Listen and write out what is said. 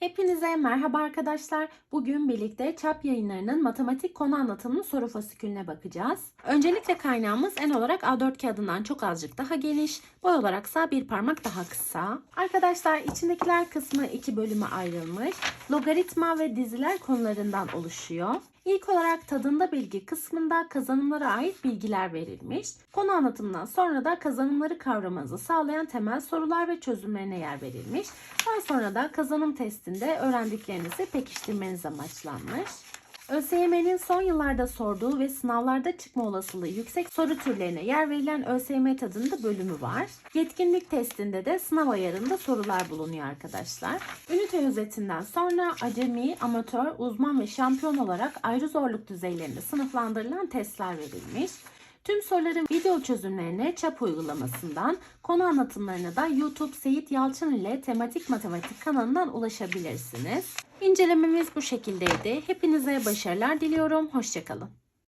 Hepinize merhaba arkadaşlar. Bugün birlikte Çap yayınlarının matematik konu anlatımının soru fasikülüne bakacağız. Öncelikle kaynağımız en olarak A4 kağıdından çok azıcık daha geniş, boy olaraksa bir parmak daha kısa. Arkadaşlar içindekiler kısmı iki bölüme ayrılmış. Logaritma ve diziler konularından oluşuyor. İlk olarak tadında bilgi kısmında kazanımlara ait bilgiler verilmiş. Konu anlatımından sonra da kazanımları kavramanızı sağlayan temel sorular ve çözümlerine yer verilmiş. Daha sonra da kazanım testinde öğrendiklerinizi pekiştirmeniz amaçlanmış. ÖSYM'nin son yıllarda sorduğu ve sınavlarda çıkma olasılığı yüksek soru türlerine yer verilen ÖSYM tadında bölümü var. Yetkinlik testinde de sınav ayarında sorular bulunuyor arkadaşlar. Ünite özetinden sonra acemi, amatör, uzman ve şampiyon olarak ayrı zorluk düzeylerinde sınıflandırılan testler verilmiş. Tüm soruların video çözümlerine ÇAP uygulamasından, konu anlatımlarına da YouTube Seyit Yalçın ile Tematik Matematik kanalından ulaşabilirsiniz. İncelememiz bu şekildeydi. Hepinize başarılar diliyorum. Hoşçakalın.